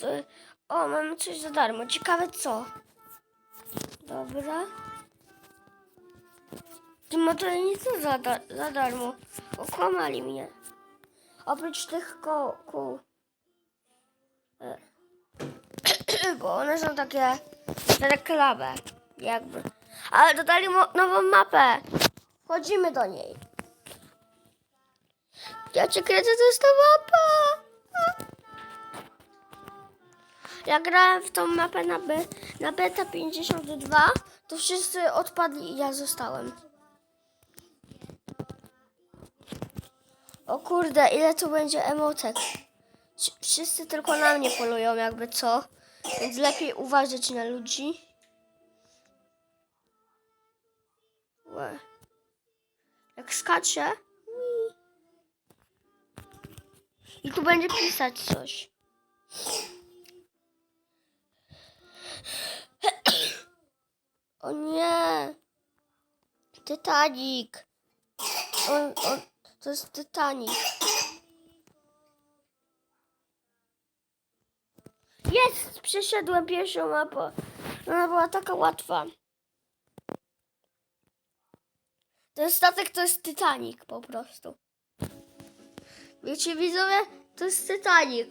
Co? O, mamy coś za darmo. Ciekawe co. Dobra. Ty motory nie są za, da za darmo. Okłamali mnie. Oprócz tych ko kół. E, Bo one są takie reklamy. Jakby. Ale dodali nową mapę. Wchodzimy do niej. Ja cię kręcę, to jest ta mapa. Ja grałem w tą mapę na, be, na beta 52, to wszyscy odpadli i ja zostałem. O kurde, ile tu będzie emotek. Wsz- Wszyscy tylko na mnie polują, jakby co. Więc lepiej uważać na ludzi. Łe. Jak skacze. I tu będzie pisać coś. O nie! Titanic! On, on, to jest Titanic. Jest! Przeszedłem pierwszą mapę. Ona była taka łatwa. Ten statek to jest Titanic po prostu. Wiecie widzowie? To jest Titanic.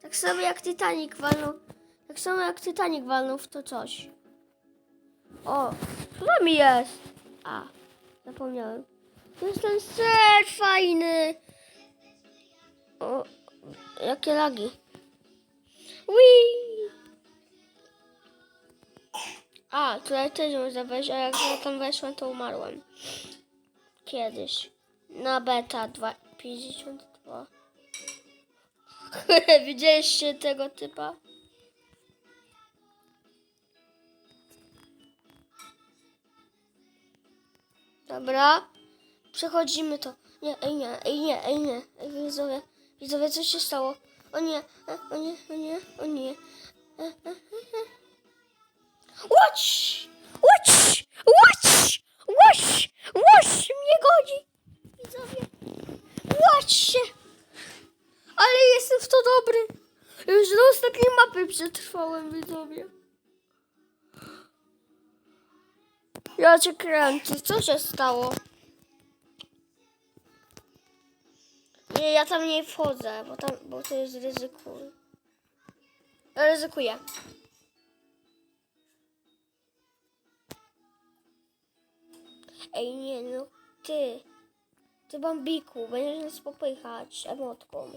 Tak samo jak Titanic walnął. Tak samo jak Titanic walnął w to coś. O, co tam jest? A, zapomniałem. To jest ten ser fajny. O, jakie lagi. Wii! A, tutaj też można wejść, a jak ja tam weszłem, to umarłem. Kiedyś. Na beta 2, 52. Widzieliście tego typa? Dobra. Przechodzimy to. Nie, ej nie, ej nie, ej nie. Ej, widzowie, widzowie, co się stało? O nie, e, o nie, o nie, o nie. E, e, e, e. Łódź! Łódź! Łódź! Łódź! Łódź mnie godzi! Widzowie, łódź się! Ale jestem w to dobry. Już do ostatniej mapy przetrwałem, widzowie. Ja cię kręcę. Co się stało? Nie, ja tam nie wchodzę, bo, tam, bo to jest ryzyko. Ryzykuję. Ej, nie, no ty. Ty bambiku, będziesz nas popychać emotką.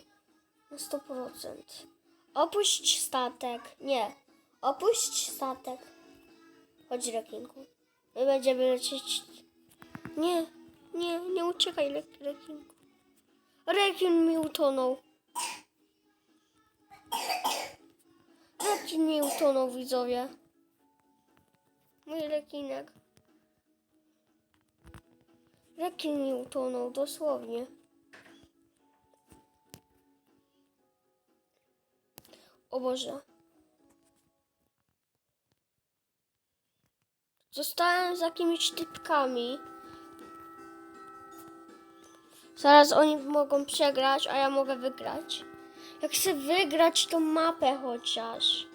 Na 100%. Opuść statek. Nie. Opuść statek. Chodź, rekinku. My będziemy lecieć. Nie, nie, nie uciekaj, re- rekinku. Rekin mi utonął. Rekin mi utonął, widzowie. Mój rekinek. Rekin mi utonął, dosłownie. O Boże. Zostałem z jakimiś typkami. Zaraz oni mogą przegrać, a ja mogę wygrać. Jak chcę wygrać tą mapę chociaż.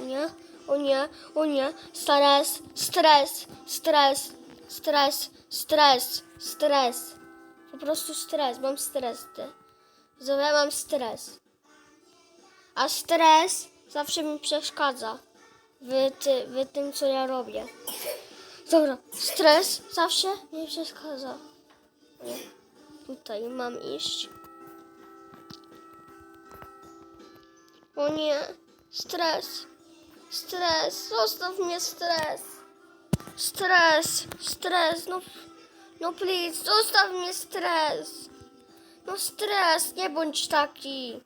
O nie, o nie, o nie. Stres, stres, stres, stres, stres, stres. Po prostu stres, mam stres. Ty. Mam stres. A stres zawsze mi przeszkadza w, ty, w tym, co ja robię. Dobra, stres zawsze mi przeszkadza. Tutaj mam iść. O nie, stres, stres, zostaw mnie stres. Stres, stres, no, no please, zostaw mnie stres. No stres, nie bądź taki.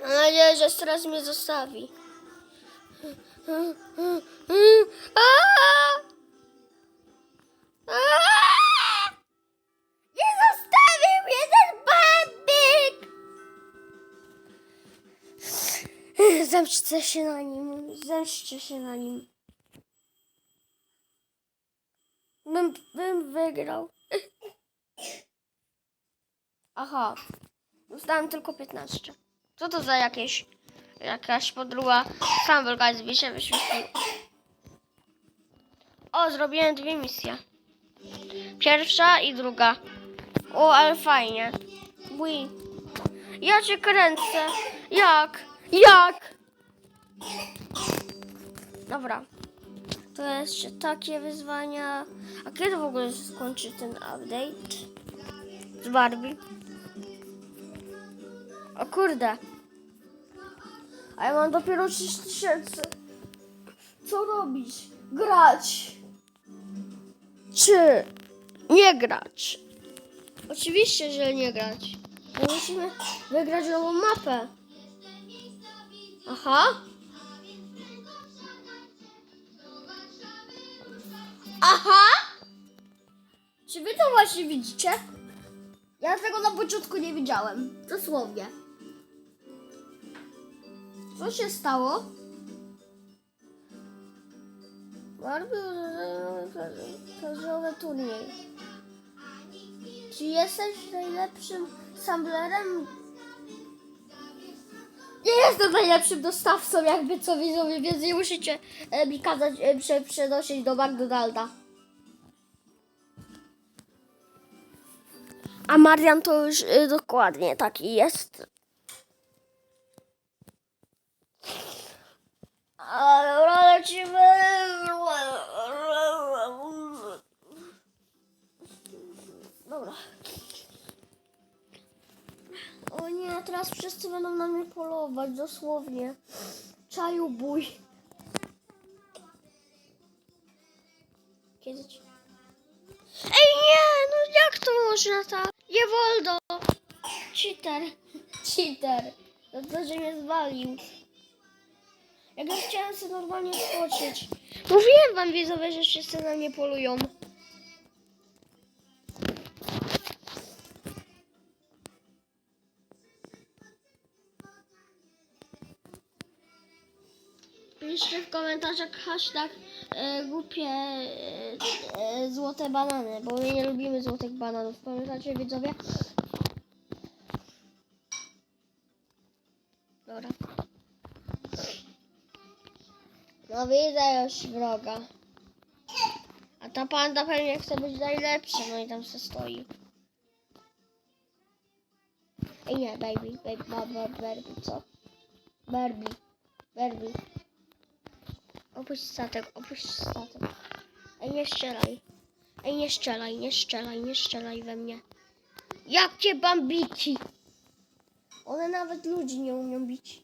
Mam nadzieję, że stres mnie zostawi. Nie zostawił mnie ten bambik! Zemszczę się na nim, zemszczę się na nim. Bym, bym wygrał. Aha. Dostałem tylko 15. Co to za jakieś... Jakaś podruga Campbell Guys się wyświetlił. O, zrobiłem dwie misje. Pierwsza i druga. O, ale fajnie. Ui. Ja cię kręcę. Jak? Jak? Dobra. To jeszcze takie wyzwania. A kiedy w ogóle się skończy ten update? Z Barbie. O kurde. A ja mam dopiero 3000. Co robić? Grać. Czy nie grać? Oczywiście, że nie grać. Bo musimy wygrać nową mapę. Aha. Aha! Czy wy to właśnie widzicie? Ja tego na początku nie widziałem. Dosłownie. Co się stało? Barbie plażowy turniej. Czy jesteś najlepszym samplerem? Nie jestem najlepszym dostawcą, jakby co widzowie, więc nie musicie e, mi kazać e, prze, przenosić do McDonalda. A Marian to już e, dokładnie taki jest. Lecimy. Dobra. O nie, teraz wszyscy będą na mnie polować, dosłownie. Czaju bój. Kiedy ci... Ej nie, no jak to można tak? Nie wolno. Cheater. Cheater. To to, że mnie zwalił. Jak ja chciałem sobie normalnie skoczyć. Mówiłem wam widzowie, że wszyscy na mnie polują. Piszcie w komentarzach hashtag e, głupie e, e, złote banany, bo my nie lubimy złotych bananów. Pamiętacie widzowie? No widzę już wroga. A ta panda pewnie chce być najlepsza, no i tam se stoi. Ej nie, baby, baby, baby, baby, co? Barbie, Barbie. Opuść statek, opuść statek. Ej, nie strzelaj. Ej, nie strzelaj, nie strzelaj, nie strzelaj we mnie. Jakie bambiki! One nawet ludzi nie umią bić.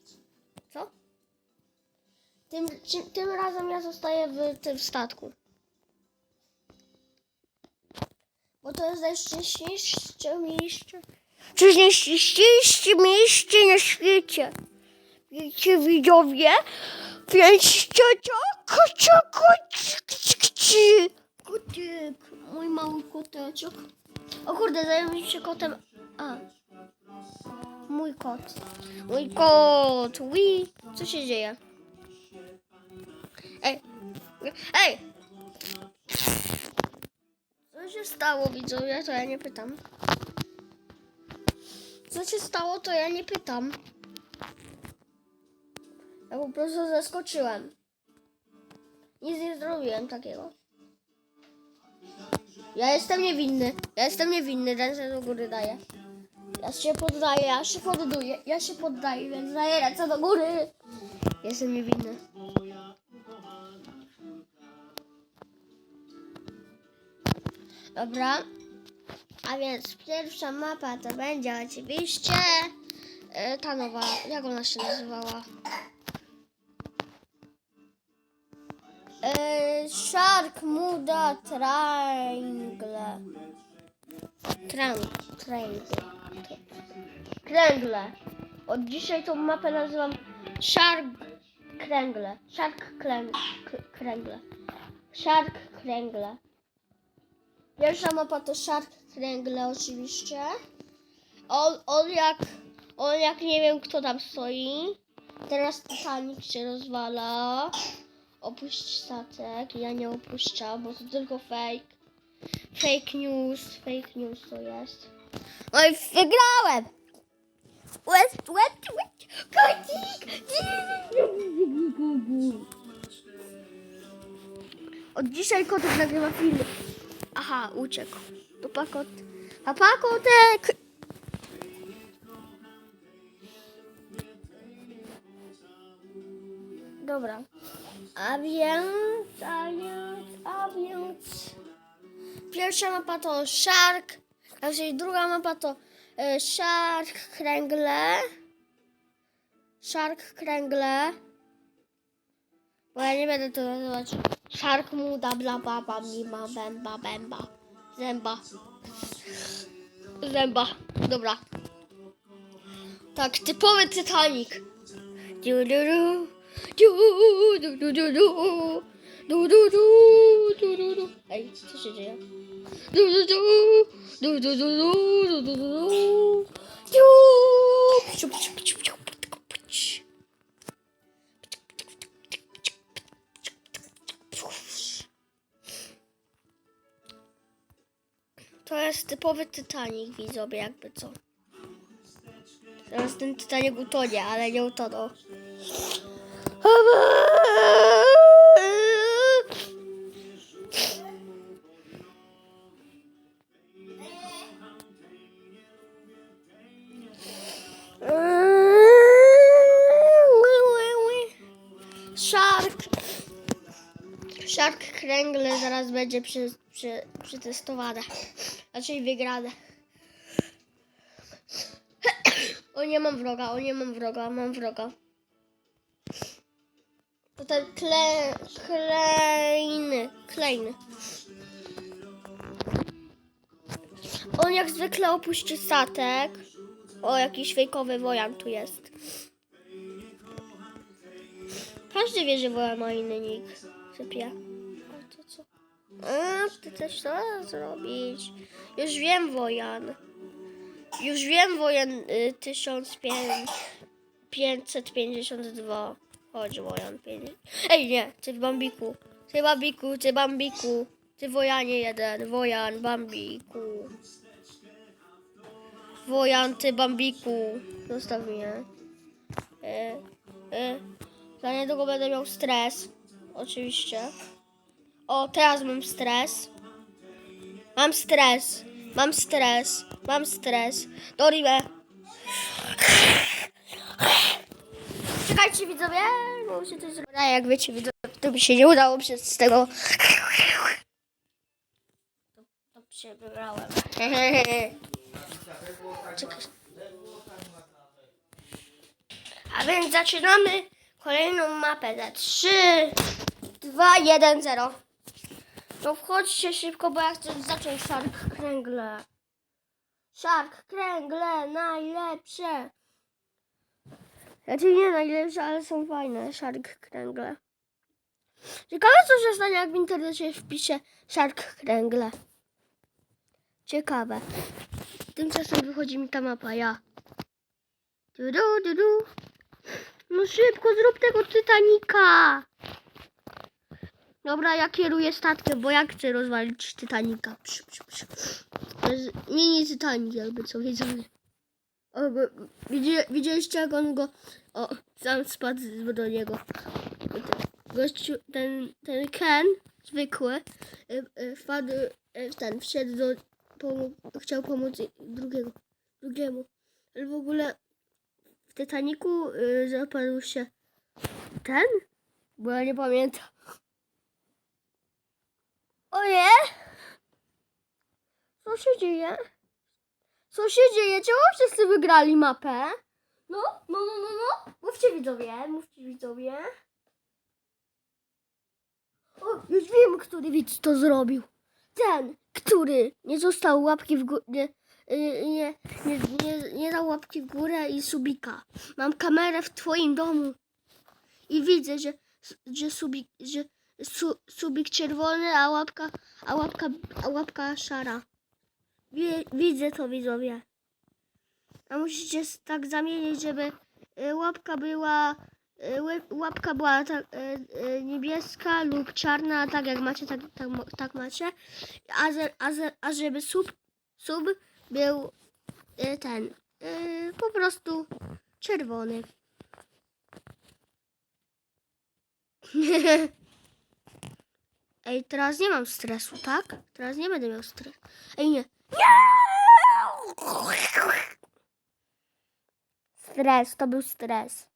Tym, czy- tym razem ja zostaję w tym statku. Bo to jest najszczęśliwsze miejsce. Jest najszczęśliwsze miejsce na świecie. Wiecie, widzowie? Więc to tak, kotyk, mój mały koteczek. O kurde, zajmij się kotem. A. Mój kot. Mój kot. Ui. Co się dzieje? Ej. Ej. Co się stało, widzowie? To ja nie pytam. Co się stało, to ja nie pytam. Ja po prostu zaskoczyłem. Nic nie zrobiłem takiego. Ja jestem niewinny. Ja jestem niewinny. Ręce do góry daję. Ja się poddaję, ja się podduję. Ja się poddaję, więc daję ręce do góry. Jestem niewinny. Dobra. A więc pierwsza mapa to będzie oczywiście e, ta nowa, jak ona się nazywała? E, Shark Muda Triangle. Triangle. Kręgle. Od dzisiaj tą mapę nazywam Shark Kręgle. Shark Kręgle. Shark Kręgle. Pierwsza mapa to Shark Kręgle oczywiście. On, on jak, on jak nie wiem kto tam stoi. Teraz Titanic się rozwala. Opuść statek. Ja nie opuszczam, bo to tylko fake. Fake news, fake news to jest. No i wygrałem! Łeb, łeb, kotik! Od dzisiaj kotek nagrywa film. Aha, uciekł. To pakot. Papa kotek! Dobra. A więc, a więc, a więc... Pierwsza mapa to Shark, a czyli druga mapa to e, Shark Kręgle. Shark Kręgle. Bo ja nie będę to nazywać Shark Muda, bla, bla, bla, bla, bęba, bęba, zęba. Zęba, dobra. Tak, typowy Titanic. Du, du, du. Du, du, du, du, du. Du, du, du, du, du, du. Ej, co się dzieje? Du, du, du. Du, du, du, du, du, du, du, du. Du. Pciu, pciu, jest typowy Titanic, widzowie, jakby co. Teraz ten Titanic utonie, ale nie utonął. Shark. Shark kręgle zaraz będzie przy, przy, przetestowane. Raczej wygrane. O nie mam wroga, o nie mam wroga, mam wroga. To ten kle, klejny, klejny. On jak zwykle opuści statek. O, jakiś fejkowy wojan tu jest. Każdy wie, że wojan ma inny nick. Sypie. A ty też co zrobić? Już wiem, wojan. Już wiem, wojan y, 1552. Chodź, wojan. Ej, nie, ty Bambiku. Ty Bambiku, ty Bambiku. Ty wojanie jeden. Wojan, Bambiku. Wojan, ty Bambiku. Zostaw mnie. E, e. Za niedługo będę miał stres. Oczywiście. O, teraz mam stres. Mam stres. Mam stres. Mam stres. Dorime. Czekajcie widzowie, bo muszę coś zrobić. A jak wiecie widzowie, to mi się nie udało przez tego. To, to przebrałem. Czekaj. A więc zaczynamy kolejną mapę za 3, 2, 1, 0. No wchodźcie szybko, bo ja chcę zacząć Shark Kręgle. Shark Kręgle, najlepsze. Znaczy nie najlepsze, ale są fajne Shark Kręgle. Ciekawe co się stanie, jak w internecie wpiszę Shark Kręgle. Ciekawe. Tymczasem wychodzi mi ta mapa, ja. Du, du, du, du. No szybko, zrób tego Titanika. Dobra, ja kieruję statkiem, bo ja chcę rozwalić Titanika. Psz, psz, psz. Jest mini Titanic, jakby co widzi, widzieliście, jak on go... O, sam spadł do niego. Gościu, ten, ten Ken, zwykły, y, y, wpadł, y, ten, wszedł do... Pomógł, chciał pomóc drugiego, drugiemu. Ale w ogóle w Titaniku y, zapadł się ten? Bo ja nie pamiętam. Oje? Co się dzieje? Co się dzieje? Czemu wszyscy wygrali mapę? No, no, no, no, no. Mówcie widzowie, mówcie widzowie. O, już wiem, który widz to zrobił. Ten, który nie został łapki w górę, nie, y, nie, nie, nie, nie dał łapki w górę i subika. Mam kamerę w twoim domu i widzę, że, że subik, że su, subik czerwony, a łapka, a łapka, a łapka szara. Wi- widzę to widzowie. A musicie tak zamienić, żeby y, łapka była y, łapka była y, niebieska lub czarna, tak jak macie, tak, tak, tak macie. A, a, a żeby sub, sub był ten, po prostu czerwony. Ej, teraz nie mam stresu, tak? Teraz nie będę miał stresu. Ej, nie. Stres, to był stres.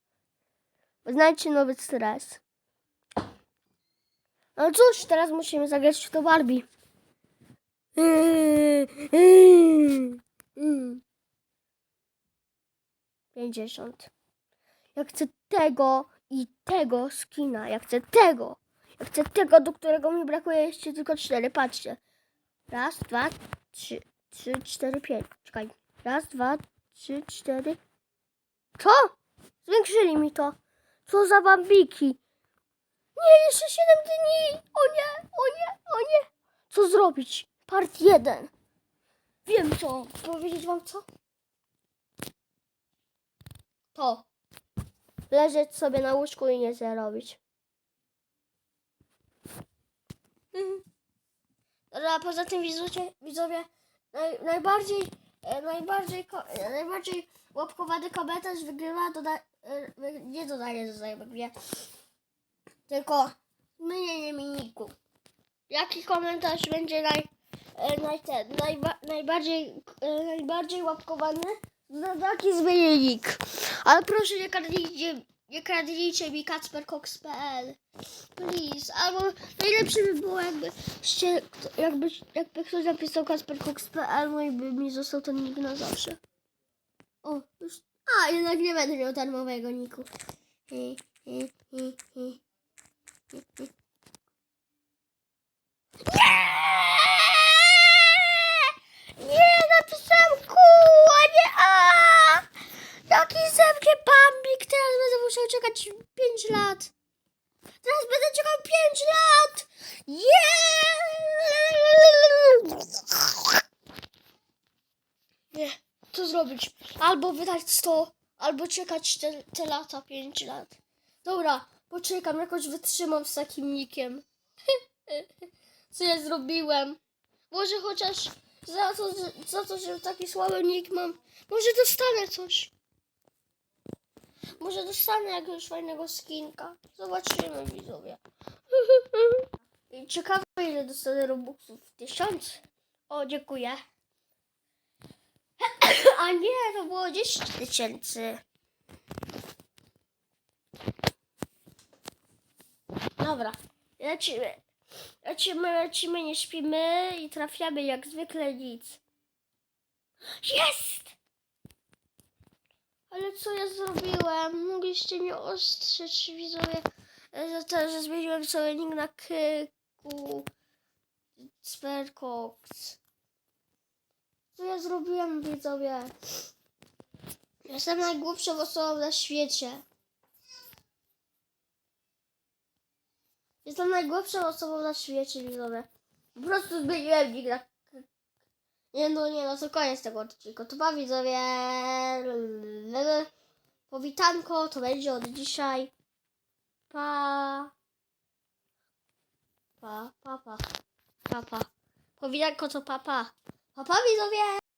Znajdźcie nowy stres. No cóż, teraz musimy zagrać w to Barbie. 50. Ja chcę tego i tego skina. Ja chcę tego. Chcę tego, do którego mi brakuje jeszcze tylko cztery. Patrzcie. Raz, dwa, trzy, trzy, cztery, pięć. Czekaj. Raz, dwa, trzy, cztery. Co? Zwiększyli mi to. Co za bambiki. Nie, jeszcze 7 dni. O nie, o nie, o nie. Co zrobić? Part 1. Wiem co. Powiedzieć wam co? To. Leżeć sobie na łóżku i nie robić. A poza tym widzowie, widzowie naj, najbardziej, e, najbardziej, e, najbardziej łapkowany komentarz wygrywa, doda, e, nie dodaje do znajomych, tylko myjenie miniku. Jaki komentarz będzie naj, naj, ten, najba, najbardziej, najbardziej łapkowany? Na taki zmiennik. Ale proszę nie kradnijcie, nie kradnijcie mi kacpercox.pl. Please. Albo najlepsze by było jakby, jakby, jakby ktoś napisał kacpercox.pl no i by mi został ten nick na zawsze. O, już. A, jednak nie będę miał darmowego niku. Hi! Nie, napisałem Q, a nie A! Jaki ze mnie bambik, teraz będę musiał czekać 5 lat. Teraz będę czekał 5 lat! Nie! Nie, co zrobić? Albo wydać 100, albo czekać te, te lata 5 lat. Dobra, poczekam, jakoś wytrzymam z takim nikiem. Co ja zrobiłem? Może chociaż za to, za to, że taki słaby nick mam, może dostanę coś. Może dostanę jakiegoś fajnego skinka. Zobaczymy, widzowie. Ciekawe, ile dostanę robuxów. Tysiąc? O, dziękuję. A nie, to było 10 tysięcy. Dobra, lecimy. Lecimy, lecimy, nie śpimy i trafiamy jak zwykle nic. Jest! Ale co ja zrobiłem? Mogliście mnie ostrzec, widzowie, to, że zmieniłem sobie nick na Kyku. Spercox. Co ja zrobiłem, widzowie? Jestem najgłupszą osobą na świecie. Jestem najgłupszą osobą na świecie, widzowie. Po prostu zmieniłem nick nie no, nie no, to koniec tego odcinka. To pa widzowie. Powitanko, to będzie od dzisiaj. Pa. Pa, pa, pa. Pa, pa. Powitanko to papa. Pa, pa widzowie.